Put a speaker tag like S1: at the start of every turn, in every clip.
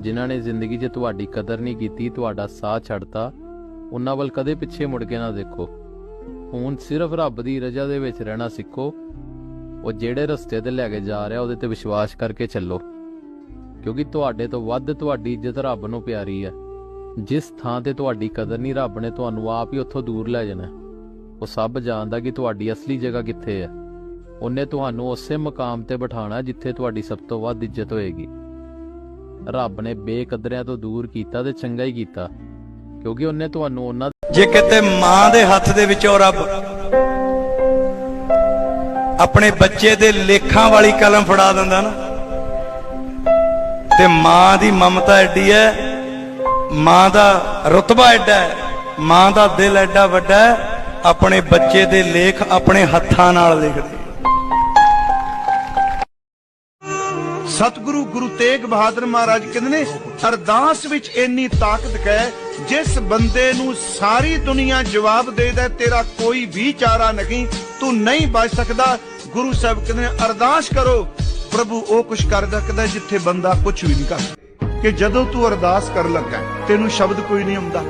S1: ਜਿਨ੍ਹਾਂ ਨੇ ਜ਼ਿੰਦਗੀ 'ਚ ਤੁਹਾਡੀ ਕਦਰ ਨਹੀਂ ਕੀਤੀ, ਤੁਹਾਡਾ ਸਾਥ ਛੱਡਤਾ, ਉਹਨਾਂ ਵੱਲ ਕਦੇ ਪਿੱਛੇ ਮੁੜ ਕੇ ਨਾ ਦੇਖੋ। ਹੁਣ ਸਿਰਫ ਰੱਬ ਦੀ ਰਜ਼ਾ ਦੇ ਵਿੱਚ ਰਹਿਣਾ ਸਿੱਖੋ। ਉਹ ਜਿਹੜੇ ਰਸਤੇ ਤੇ ਲੈ ਕੇ ਜਾ ਰਿਹਾ, ਉਹਦੇ ਤੇ ਵਿਸ਼ਵਾਸ ਕਰਕੇ ਚੱਲੋ। ਕਿਉਂਕਿ ਤੁਹਾਡੇ ਤੋਂ ਵੱਧ ਤੁਹਾਡੀ ਇੱਜ਼ਤ ਰੱਬ ਨੂੰ ਪਿਆਰੀ ਹੈ। ਜਿਸ ਥਾਂ ਤੇ ਤੁਹਾਡੀ ਕਦਰ ਨਹੀਂ, ਰੱਬ ਨੇ ਤੁਹਾਨੂੰ ਆਪ ਹੀ ਉੱਥੋਂ ਦੂਰ ਲੈ ਜਾਣਾ। ਉਹ ਸਭ ਜਾਣਦਾ ਕਿ ਤੁਹਾਡੀ ਅਸਲੀ ਜਗ੍ਹਾ ਕਿੱਥੇ ਹੈ। ਉਹਨੇ ਤੁਹਾਨੂੰ ਉਸੇ ਮਕਾਮ ਤੇ ਬਿਠਾਣਾ ਜਿੱਥੇ ਤੁਹਾਡੀ ਸਭ ਤੋਂ ਵੱਧ ਇੱਜ਼ਤ ਹੋਏਗੀ। ਰੱਬ ਨੇ ਬੇਕਦਰਿਆਂ ਤੋਂ ਦੂਰ ਕੀਤਾ ਤੇ ਚੰਗਾ ਹੀ ਕੀਤਾ, ਕਿਉਂਕਿ ਉਹਨੇ ਤੁਹਾਨੂੰ ਉਹਨਾਂ
S2: ਜੇ ਕਿਤੇ ਮਾਂ ਦੇ ਹੱਥ ਦੇ ਵਿੱਚੋਂ ਰੱਬ ਆਪਣੇ ਬੱਚੇ ਦੇ ਲੇਖਾਂ ਵਾਲੀ ਕਲਮ ਫੜਾ ਦਿੰਦਾ ਨਾ, ਤੇ ਮਾਂ ਦੀ ਮਮਤਾ ਐਡੀ ਹੈ ਮਾਂ ਦਾ ਰਤਬਾ ਐਡਾ ਹੈ ਮਾਂ ਦਾ ਦਿਲ ਐਡਾ ਵੱਡਾ ਹੈ ਆਪਣੇ ਬੱਚੇ ਦੇ ਲੇਖ ਆਪਣੇ ਹੱਥਾਂ ਨਾਲ ਲਿਖਦੀ।
S3: ਸਤਿਗੁਰੂ ਗੁਰੂ ਤੇਗ ਬਹਾਦਰ ਮਹਾਰਾਜ ਕਹਿੰਦੇ ਨੇ, ਅਰਦਾਸ ਵਿੱਚ ਇੰਨੀ ਤਾਕਤ ਹੈ, ਜਿਸ ਬੰਦੇ ਨੂੰ ਸਾਰੀ ਦੁਨੀਆ ਜਵਾਬ ਦੇ ਦੇ, ਤੇਰਾ ਕੋਈ ਵੀ ਚਾਰਾ ਨਹੀਂ, ਤੂੰ ਨਹੀਂ ਬਚ ਸਕਦਾ। ਗੁਰੂ ਸਾਹਿਬ ਕਹਿੰਦੇ ਅਰਦਾਸ ਕਰੋ। ਪ੍ਰਭੂ ਉਹ ਕੁਛ ਕਰ ਸਕਦਾ ਜਿੱਥੇ ਬੰਦਾ ਕੁਝ ਵੀ ਨਹੀਂ ਕਰ ਕਿ ਜਦੋਂ ਤੂੰ ਅਰਦਾਸ ਕਰਨ ਲੱਗਾ ਤੈਨੂੰ ਸ਼ਬਦ ਕੋਈ ਨਹੀਂ ਆਉਂਦਾ।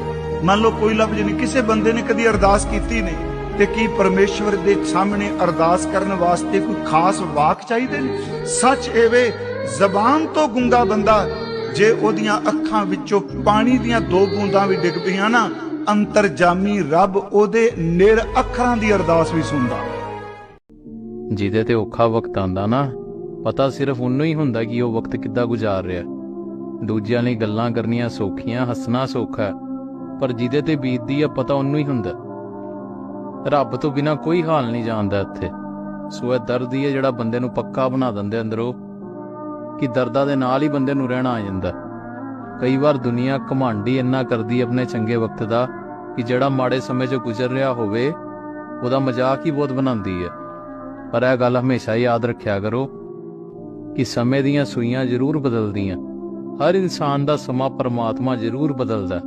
S3: ਮੰਨ ਲਓ ਕੋਈ ਲਫ਼ਜ਼ ਨਹੀਂ ਕਿਸੇ ਬੰਦੇ ਨੇ ਕਦੀ ਅਰਦਾਸ ਕੀਤੀ ਨਹੀਂ, ਤੇ ਕੀ ਪਰਮੇਸ਼ਵਰ ਦੇ ਸਾਹਮਣੇ ਅਰਦਾਸ ਕਰਨ ਵਾਸਤੇ ਕੋਈ ਖਾਸ ਵਾਕ ਚਾਹੀਦੇ ਨੇ? ਸੱਚ ਐਵੇਂ ਜ਼ਬਾਨ ਤੋਂ ਗੁੰਗਾ ਬੰਦਾ ਜੇ ਉਹਦੀਆਂ ਅੱਖਾਂ ਵਿੱਚੋਂ ਪਾਣੀ ਦੀਆਂ ਦੋ ਬੂੰਦਾਂ ਵੀ ਡਿੱਗ ਪਈਆਂ ਨਾ, ਅੰਤਰਜਾਮੀ ਰੱਬ ਉਹਦੇ ਨਿਰ ਅੱਖਰਾਂ ਦੀ ਅਰਦਾਸ ਵੀ ਸੁਣਦਾ।
S1: ਜਿਹਦੇ ਤੇ ਔਖਾ ਵਕਤ ਆਂਦਾ ਨਾ, ਪਤਾ ਸਿਰਫ ਉਹਨੂੰ ਹੀ ਹੁੰਦਾ ਕਿ ਉਹ ਵਕਤ ਕਿੱਦਾਂ ਗੁਜ਼ਾਰ ਰਿਹਾ। ਦੂਜਿਆਂ ਲਈ ਗੱਲਾਂ ਕਰਨੀਆਂ ਸੌਖੀਆਂ, ਹੱਸਣਾ ਸੌਖਾ ਪਰ ਜਿਹਦੇ ਤੇ ਬੀਤਦੀ ਆ, ਪਤਾ ਉਹਨੂੰ ਹੀ ਹੁੰਦਾ। ਰੱਬ ਤੋਂ ਬਿਨਾ ਕੋਈ ਹਾਲ ਨਹੀਂ ਜਾਣਦਾ ਇੱਥੇ। ਸੋ ਇਹ ਦਰਦ ਹੀ ਹੈ ਜਿਹੜਾ ਬੰਦੇ ਨੂੰ ਪੱਕਾ ਬਣਾ ਦਿੰਦੇ ਅੰਦਰੋਂ। ਕਿ ਦਰਦਾਂ ਦੇ ਨਾਲ ਹੀ ਬੰਦੇ ਨੂੰ ਰਹਿਣਾ ਆ ਜਾਂਦਾ। ਕਈ ਵਾਰ ਦੁਨੀਆ ਘਮੰਡੀ ਇੰਨਾ ਕਰਦੀ ਆਪਣੇ ਚੰਗੇ ਵਕਤ ਦਾ ਕਿ ਜਿਹੜਾ ਮਾੜੇ ਸਮੇਂ 'ਚ ਗੁਜ਼ਰ ਰਿਹਾ ਹੋਵੇ, ਉਹਦਾ ਮਜ਼ਾਕ ਹੀ ਬਹੁਤ ਬਣਾਉਂਦੀ ਹੈ। ਪਰ ਇਹ ਗੱਲ ਹਮੇਸ਼ਾ ਯਾਦ ਰੱਖਿਆ ਕਰੋ ਕਿ ਸਮੇਂ ਦੀਆਂ ਸੂਈਆਂ ਜ਼ਰੂਰ ਬਦਲਦੀਆਂ। ਹਰ ਇਨਸਾਨ ਦਾ ਸਮਾਂ ਪਰਮਾਤਮਾ ਜ਼ਰੂਰ ਬਦਲਦਾ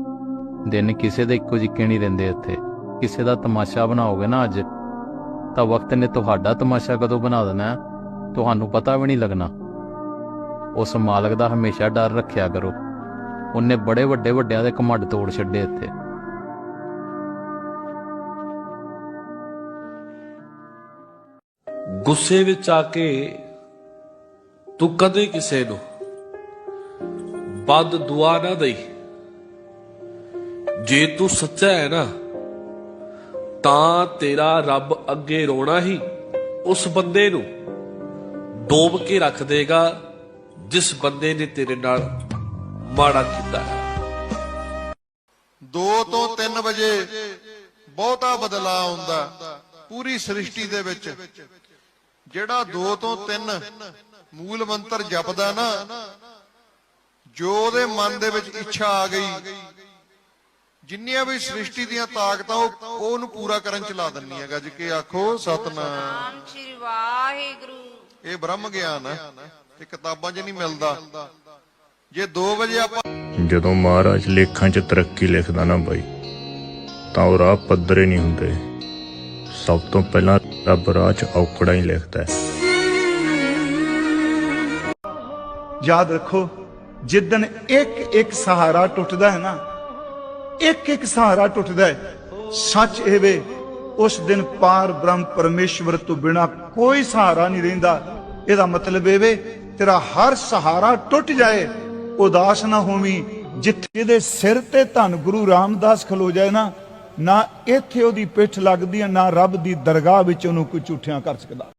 S1: ਦਿਨ ਕਿਸੇ ਦੇ ਇੱਕੋ ਜਿੱਕੇ ਨਹੀਂ ਰਹਿੰਦੇ ਇੱਥੇ। ਕਿਸੇ ਦਾ ਤਮਾਸ਼ਾ ਬਣਾਓਗੇ ਨਾ ਅੱਜ, ਤਾਂ ਵਕਤ ਨੇ ਤੁਹਾਡਾ ਤਮਾਸ਼ਾ ਕਦੋਂ ਬਣਾ ਦੇਣਾ ਤੁਹਾਨੂੰ ਪਤਾ ਵੀ ਨਹੀਂ ਲੱਗਣਾ। ਉਸ ਮਾਲਕ ਦਾ ਹਮੇਸ਼ਾ ਡਰ ਰੱਖਿਆ ਕਰੋ। ਉਹਨੇ ਬੜੇ ਵੱਡੇ ਵੱਡਿਆਂ ਦੇ ਘਮੰਡ ਤੋੜ ਛੱਡੇ ਇੱਥੇ।
S4: ਗੁੱਸੇ ਵਿੱਚ ਆ ਕੇ ਤੂੰ ਕਦੇ ਕਿਸੇ ਨੂੰ ਬਦ ਦੁਆ ਨਾ ਦੇਈ। ਜੇ ਤੂੰ ਸੱਚਾ ਹੈ ਨਾ, ਤਾਂ ਤੇਰਾ ਰੱਬ ਅੱਗੇ ਰੋਣਾ ਹੀ ਉਸ ਬੰਦੇ ਨੂੰ ਡੋਬ ਕੇ ਰੱਖ ਦੇਗਾ। ਜਿਸ ਬੰਦੇ ਨੇ ਤੇਰੇ ਨਾਲ ਮਾੜਾ ਕੀਤਾ ਹੈ।
S5: 2 ਤੋਂ 3 ਵਜੇ ਬਹੁਤਾ ਬਦਲਾਅ ਆਉਂਦਾ ਪੂਰੀ ਸ੍ਰਿਸ਼ਟੀ ਦੇ ਵਿੱਚ। ਜਿਹੜਾ 2 ਤੋਂ 3 ਮੂਲ ਮੰਤਰ ਜਪਦਾ ਨਾ ਜੋ ਉਹਦੇ ਮਨ ਦੇ ਵਿੱਚ ਇੱਛਾ ਆ ਗਈ ਜਿੰਨੀਆਂ ਵੀ ਸ੍ਰਿਸ਼ਟੀ ਦੀਆਂ ਤਾਕਤਾਂ ਉਹ ਉਹ ਉਹਨੂੰ ਪੂਰਾ ਕਰਨ ਚ ਲਾ ਦਿੰਨੀ ਹੈ ਗੱਜ ਕੇ ਆਖੋ ਸਤਨਾਮ।
S6: ਨਾਮ ਸ੍ਰੀ ਵਾਹਿਗੁਰੂ।
S5: ਇਹ ਬ੍ਰਹਮ ਗਿਆਨ ਹੈ। ਇਹ ਕਿਤਾਬਾਂ 'ਚ ਨਹੀਂ ਮਿਲਦਾ। ਜੇ 2 ਵਜੇ ਆਪਾਂ
S7: ਜਦੋਂ ਮਹਾਰਾਜ ਲੇਖਾਂ 'ਚ ਤਰੱਕੀ ਲਿਖਦਾ ਨਾ ਬਾਈ ਤਾਂ ਉਹ ਰਾਹ ਪੱਧਰੇ ਨਹੀਂ ਹੁੰਦੇ। ਸਭ ਤੋਂ ਪਹਿਲਾਂ ਰੱਬ ਰਾਹ 'ਚ ਔਕੜਾਂ ਹੀ ਲਿਖਦਾ ਹੈ।
S3: ਯਾਦ ਰੱਖੋ ਜਿੱਦਨ ਇੱਕ ਇੱਕ ਸਹਾਰਾ ਟੁੱਟਦਾ ਹੈ ਨਾ ਇੱਕ ਇੱਕ ਸਹਾਰਾ ਟੁੱਟਦਾ ਹੈ। ਸੱਚ ਇਹ ਵੇ ਉਸ ਦਿਨ ਪਾਰ ਬ੍ਰਹਮ ਪਰਮੇਸ਼ਵਰ ਤੋਂ ਬਿਨਾ ਕੋਈ ਸਹਾਰਾ ਨਹੀਂ ਰਹਿੰਦਾ। ਇਹਦਾ ਮਤਲਬ ਇਹ ਵੇ ਤੇਰਾ ਹਰ ਸਹਾਰਾ ਟੁੱਟ ਜਾਏ, ਉਦਾਸ ਨਾ ਹੋਵੀਂ। ਜਿੱਥੇ ਦੇ ਸਿਰ ਤੇ ਧੰਨ ਗੁਰੂ ਰਾਮਦਾਸ ਖਲੋ ਜਾਏ ਨਾ ਨਾ ਇੱਥੇ ਉਹਦੀ ਪਿੱਠ ਲੱਗਦੀ ਹੈ ਨਾ ਰੱਬ ਦੀ ਦਰਗਾਹ ਵਿੱਚ ਉਹਨੂੰ ਕੋਈ ਝੂਠਿਆਂ ਕਰ ਸਕਦਾ।